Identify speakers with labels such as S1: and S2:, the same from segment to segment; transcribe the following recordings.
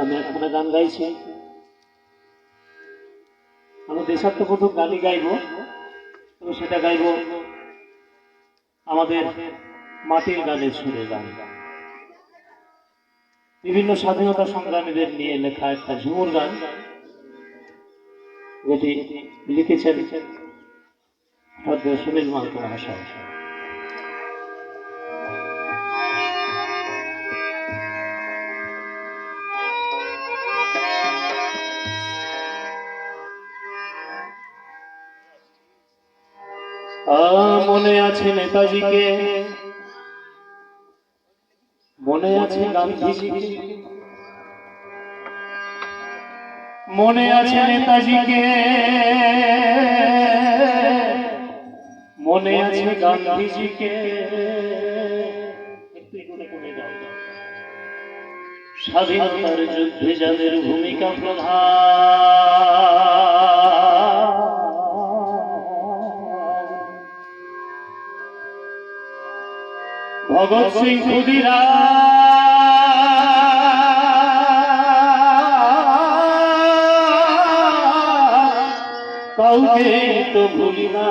S1: আমি একখানা গান গাইছি। আমি দেশাত্মবোধক গানই গাইব, তবে সেটা গাইব আমাদের মাটির গানের সুরে গান। বিভিন্ন স্বাধীনতা সংগ্রামীদের নিয়ে লেখা একটা ঝুমুর গান, যেটি লিখেছেন সুনীল মালক মহাশয় মনে আছে নেতাজিকে? মনে আছে গান্ধীজিকে মনে আছে নেতাজিকে? মনে আছে গান্ধীজিকে? স্বাধীনতার যুদ্ধে যাদের ভূমিকা প্রধান ভগৎ সিং ক্ষুদিরা। কাউকে তো ভুলি না।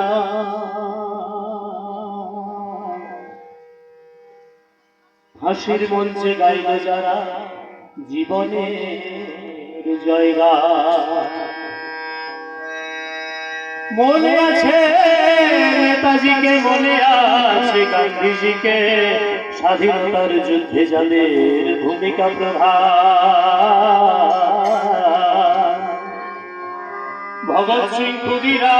S1: হাসির মঞ্চে গাইল যারা জীবনের জয়গা মনে আছে নেতাজিকে মনে আছে গান্ধীজিকে। স্বাধীনতার যুদ্ধে যাদের ভূমিকা প্রধান। ভগৎ সিং ক্ষুদিরা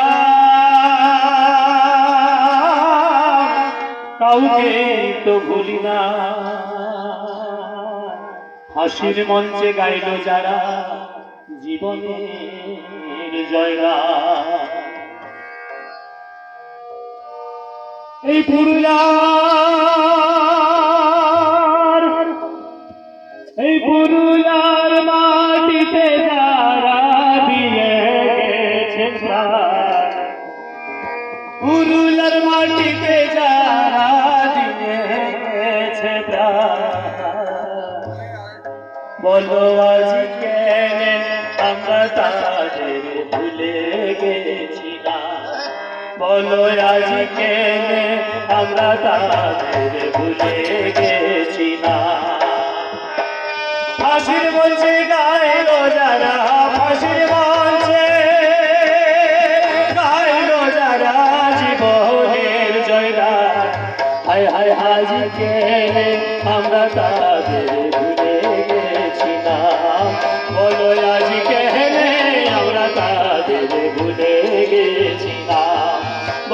S1: কাউকে তো ভুলি না। হাসির মঞ্চে গাইল যারা জীবনের জয়গা এই পুরুলার এই পুরুলার মাটিতে যারা দিয়ে গেছে পুরুলার মাটিতে যারা দিয়ে গেছে বলো, আজ কেন আমরা তাদের ভুলে গেছিলাম বলো, আজ কেন আমরা তাদের ভুলে গেছিলাম ফাঁসির মঞ্চে গাইল যারা ফাঁসির মঞ্চে গাইল যারা, জীবনের জয়রা হায় হায়, হাজি কেনে আমরা তাদের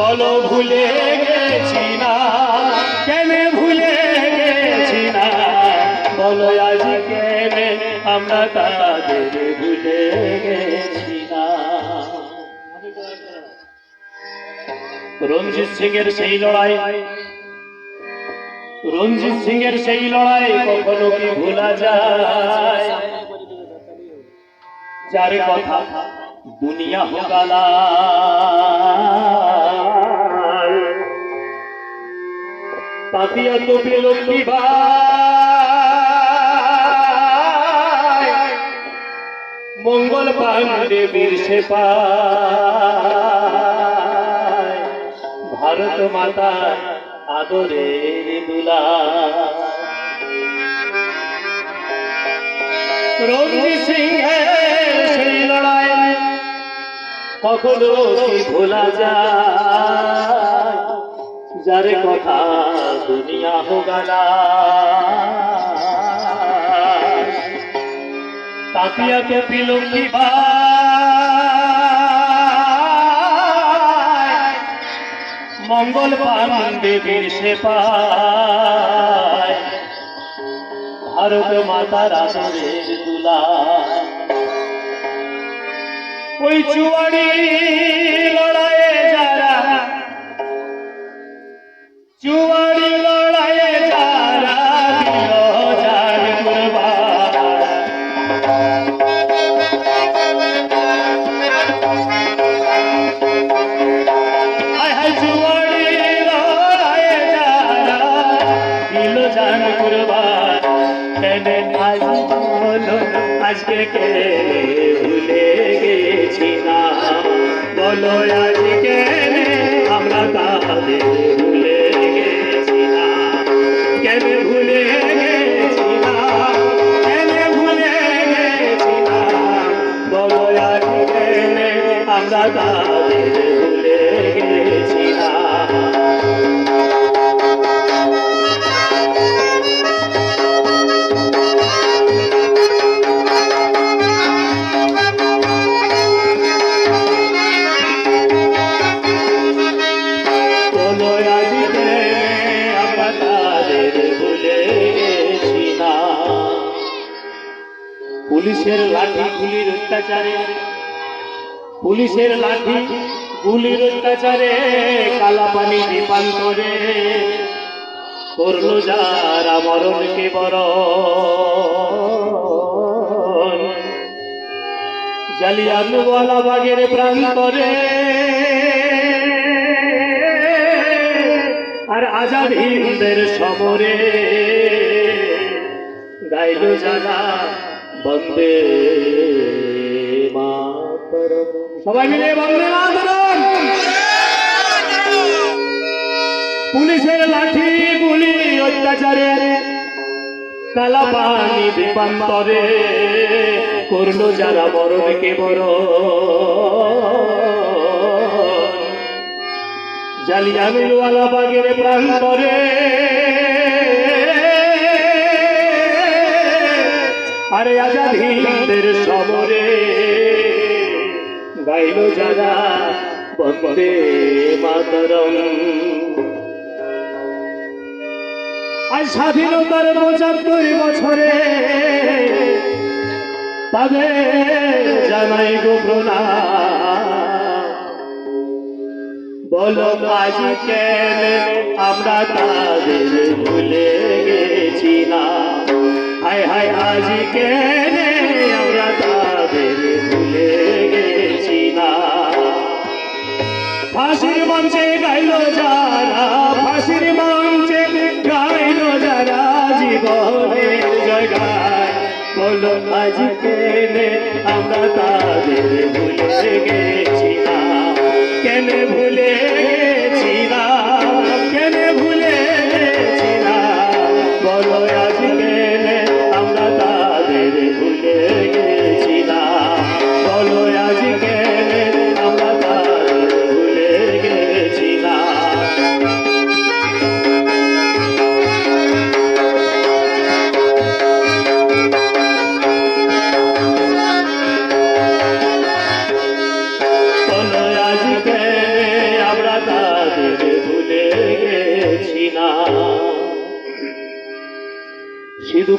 S1: বলো ভুলে গেছি না। কেন ভুলে গেছি না। বলো আজ কেন আমরা তাদের ভুলে গেছি না। রঞ্জিত সিং এর সেই লড়াই, রঞ্জিত সিং এর সেই লড়াই কখনো কি ভোলা যায়? যার কথা দুনিয়া হোগালা তাতিয়া তো পেল কি ভাই। মঙ্গল পাণ্ডে বীর সে ভারত মাতা আদরের দুলা রঞ্জিত সিং সেই লড়াই কখনো ভোলা যায়। যার কথা দুনিয়া হোগালা তাকিয়া তো পিল কি মঙ্গল পাণ্ডে বীর সে ভারত মাতার আসরের দুলা ওই চুয়াড়ি লড়াইয়ে কেন ভুলে পুলিশের লাঠি, গুলির অত্যাচারে। পুলিশের লাঠি, গুলির অত্যাচারে, কালা পানি দীপান্তরে করল যারা মরণকে বড় জালিয়ানওয়ালা বাগের প্রাণ করে আর আজাদ হিন্দের সমরে গাইল যারা বন্দে সবাই মিলে বন্দে পুলিশের লাঠি গুলি অত্যাচারে কালা পানি দীপান্তরে করল যারা মরণকে বড় জালিয়ানওয়ালা বাগের প্রান্তরে আরে আজাদ হিন্দের সমরে। গাইল যারা বন্দে মাতরম। আজ স্বাধীনতার পঁচাত্তর বছরে তাদের জানাই গো বলো আজ কেন আমরা তাদের ভুলে হায় আমরা তাদের ভুলে গেছি না। ফাঁসির মঞ্চে গাইল যারা, ফাঁসির মঞ্চে গাইল যারা জীবনের জয়গায় বলো আজ আমরা তাদের ভুলে গেছি না। কেন ভুলে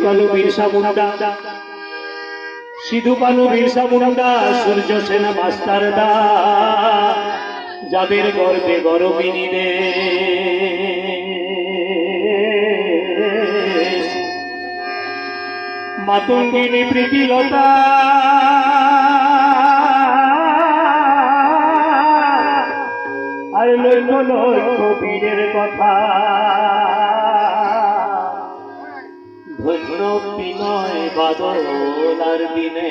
S1: কালু বিরসা মুন্ডা। সিধু কালু বিরসা মুন্ডা, সূর্য সেনা মাস্টার দা। যাদের গর্বে গরবিনী রে। মাতঙ্গিনী প্রীতিলতা আর লক্ষ লক্ষ বীরের কথা। বিনয় বাদলার দিনে।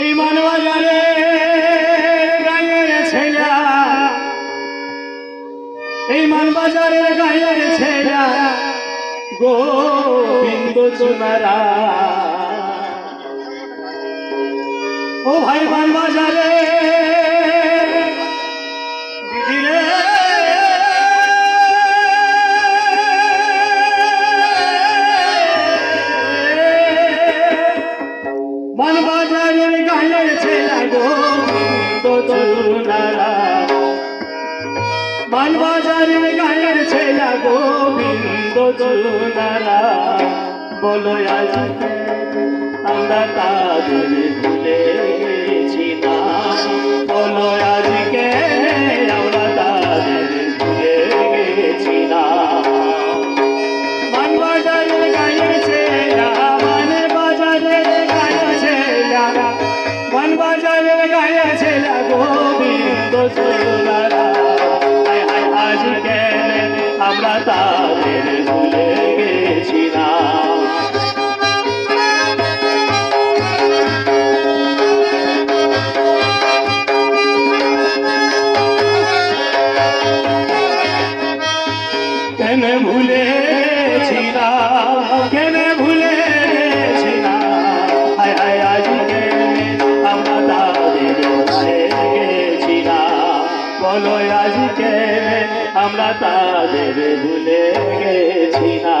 S1: এই মানবাজারে গায়ের ছেলা। এই মানবাজারের গায়ের ছেলা গোবিন্দ চুনারা ও ভাই মানবাজারে বলো আজ আমরা তাদের আমরা তাদের ভুলে গেছি না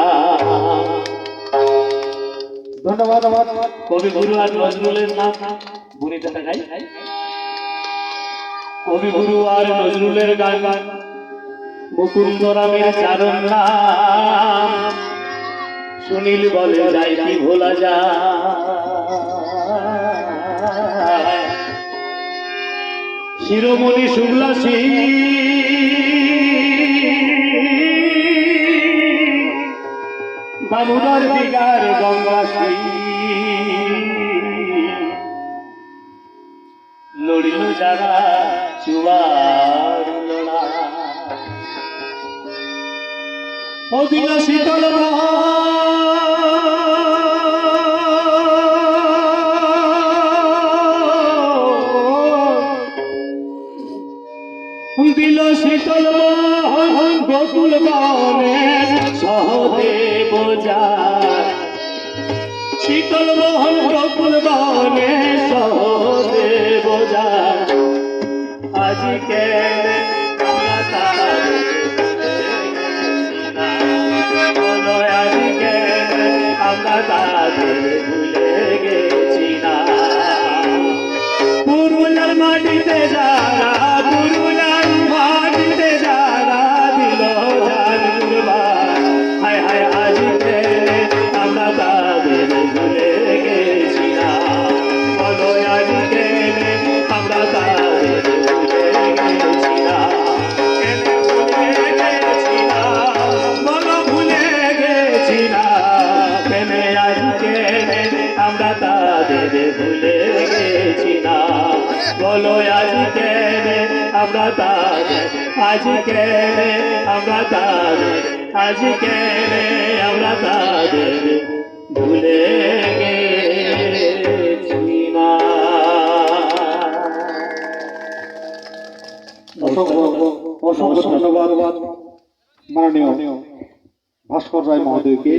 S2: ধন্যবাদ ধন্যবাদ
S1: কবি গুরু আর নজরুলের নাম। বুড়িটা গাই। কবি গুরু আর নজরুলের গান। গান মুকুন্দ রামের চারণ নাম। সুনীল বলে, যাই কি ভোলা যায়? শিরোমণি শুক্লা সিং। দামোদর দিগার গঙ্গা সিং লড়িল যারা চুয়ার লড়া। ও দিল শীতল মহল। বনে সহদেব যায়। শীতল মোহন গোকুল আজকে আমরা তাদের আজকে আমরা তাদের আজকে আমরা তাদের ভুলে
S2: অসংখ্য ধন্যবাদ মাননীয় ভাস্কর রায় মহোদয়কে